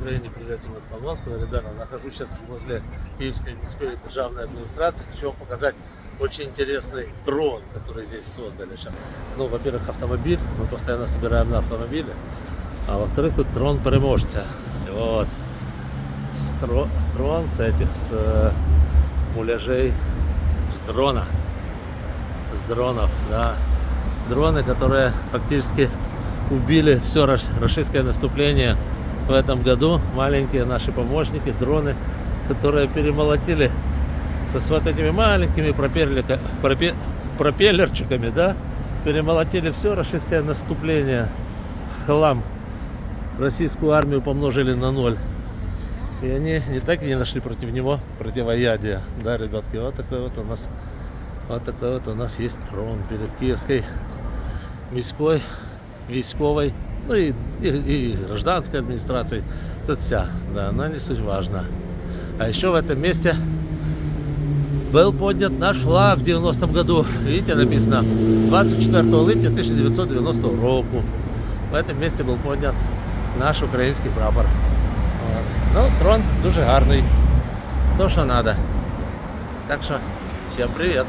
Украине, привет Семен Полонского. Ребята, нахожусь сейчас возле Киевской городской державной администрации. Хочу вам показать очень интересный трон, который здесь создали сейчас. Ну, во-первых, автомобиль. Мы постоянно собираем на автомобиле. А во-вторых, тут трон переможца. И Вот. Стро- Трон с этих, с э, муляжей, с дрона. С дронов, да. Дроны, которые фактически убили все российское наступление в этом году. Маленькие наши помощники, дроны, которые перемолотили со с вот этими маленькими пропеллерка- пропе- пропеллерчиками, да, перемолотили все российское наступление в хлам. Российскую армию помножили на ноль. И они не так и не нашли против него противоядия. Да, ребятки, вот такой вот у нас вот такой вот у нас есть трон перед Киевской міської, військовой, ну и, и, и гражданской администрацией. Тут вся, да, но не суть важно. А еще в этом месте был поднят наш флаг в 90-м году. Видите, написано 24 липня 1990 року. В этом месте был поднят наш український прапор. От. Ну, трон дуже гарний. То, що треба. Так що, всім привіт.